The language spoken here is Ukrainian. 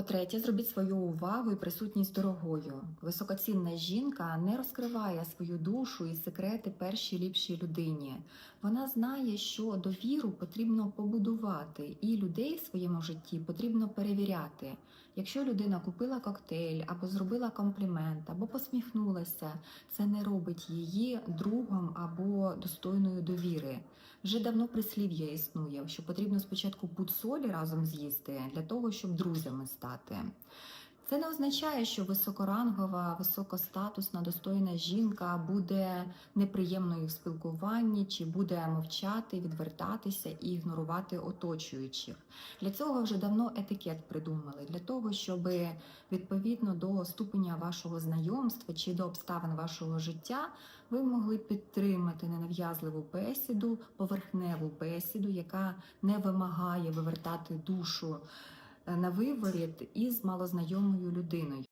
По-третє, зробіть свою увагу і присутність дорогою. Високоцінна жінка не розкриває свою душу і секрети першій ліпшій людині. Вона знає, що довіру потрібно побудувати, і людей в своєму житті потрібно перевіряти. Якщо людина купила коктейль або зробила комплімент, або посміхнулася, це не робить її другом або достойною довіри. Вже давно прислів'я існує, що потрібно спочатку пуд солі разом з'їсти для того, щоб друзями стати. Це не означає, що високорангова, високостатусна, достойна жінка буде неприємною в спілкуванні, чи буде мовчати, відвертатися і ігнорувати оточуючих. Для цього вже давно етикет придумали, для того, щоб відповідно до ступеня вашого знайомства чи до обставин вашого життя ви могли підтримати ненав'язливу бесіду, поверхневу бесіду, яка не вимагає вивертати душу на виворіт із малознайомою людиною.